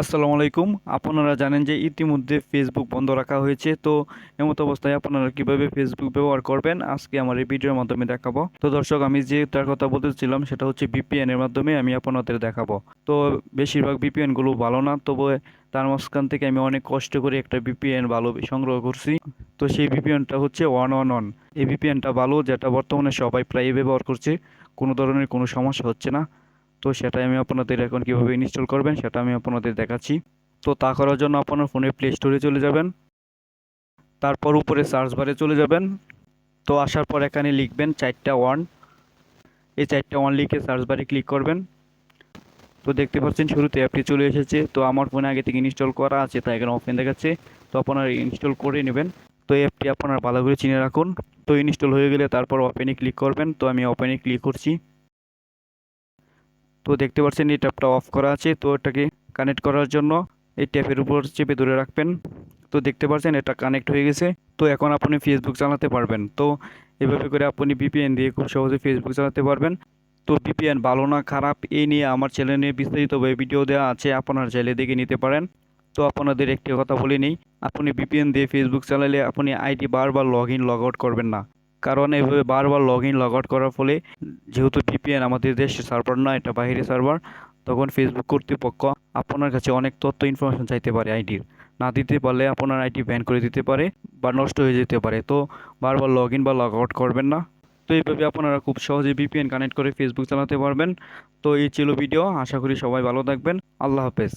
আসসালামু আলাইকুম। আপনারা জানেন যে ইতিমধ্যে ফেসবুক বন্ধ রাখা হয়েছে। তো এমত অবস্থায় আপনারা কীভাবে ফেসবুক ব্যবহার করবেন? আজকে আমার এই ভিডিওর মাধ্যমে দেখাবো। তো দর্শক, আমি যে তার কথা বলতেছিলাম, সেটা হচ্ছে ভিপিএন এর মাধ্যমে আমি আপনাদের দেখাবো। তো বেশিরভাগ ভিপিএনগুলো ভালো না, তবে তার মাঝখান থেকে আমি অনেক কষ্ট করে একটা বিপিএন ভালো সংগ্রহ করছি। তো সেই বিপিএনটা হচ্ছে ওয়ান ওয়ান ওয়ান এই বিপিএনটা ভালো, যেটা বর্তমানে সবাই প্রায় ব্যবহার করছে। কোনো ধরনের কোনো সমস্যা হচ্ছে না। তো সেটাই আমি আপনাদের এখন কীভাবে ইনস্টল করবেন সেটা আমি আপনাদের দেখাচ্ছি। তো তা করার জন্য আপনার ফোনে প্লে স্টোরে চলে যাবেন। তারপর উপরে সার্চ বারে চলে যাবেন। তো আসার পর এখানে লিখবেন চারটা ওয়ান এই চারটা ওয়ান লিখে সার্চ বারে ক্লিক করবেন। তো দেখতে পাচ্ছেন শুরুতে অ্যাপটি চলে এসেছে। তো আমার ফোনে আগে থেকে ইনস্টল করা আছে তাই এখানে ওপেন দেখাচ্ছে। তো আপনারা ইনস্টল করে নেবেন। তো অ্যাপটি আপনারা ভালো করে চিনে রাখুন। তো ইনস্টল হয়ে গেলে তারপর ওপেনে ক্লিক করবেন। তো আমি ওপেনে ক্লিক করছি। তো দেখতে পাচ্ছেন, এই ট্যাপটা অফ করা আছে। তো এটাকে কানেক্ট করার জন্য এই ট্যাপের উপর চেপে ধরে রাখবেন। তো দেখতে পাচ্ছেন, এটা কানেক্ট হয়ে গেছে। তো এখন আপনি ফেসবুক চালাতে পারবেন। তো এভাবে করে আপনি বিপিএন দিয়ে খুব সহজে ফেসবুক চালাতে পারবেন। তো বিপিএন ভালো না খারাপ, এই নিয়ে আমার চ্যানেলে বিস্তারিতভাবে ভিডিও দেওয়া আছে, আপনার চাইলে দেখে নিতে পারেন। তো আপনাদের একটি কথা বলে নিই, আপনি বিপিএন দিয়ে ফেসবুক চালালে আপনি আইডি বারবার লগ ইন লগ আউট করবেন না। কারণ এভাবে বারবার লগ ইন লগ আউট করার ফলে যেহেতু ভিপিএন আমাদের দেশের সার্ভার না, এটা বাইরের সার্ভার তখন ফেসবুক কর্তৃপক্ষ আপনার কাছে অনেক তথ্য ইনফরমেশন চাইতে পারে আইডির না দিতে পারলে আপনার আইডি ব্যান করে দিতে পারে বা নষ্ট হয়ে যেতে পারে। তো বারবার লগ ইন বা লগ আউট করবেন না। তো এইভাবে আপনারা খুব সহজে ভিপিএন কানেক্ট করে ফেসবুক চালাতে পারবেন। তো এই ছিল ভিডিও আশা করি সবাই ভালো থাকবেন। আল্লাহ হাফেজ।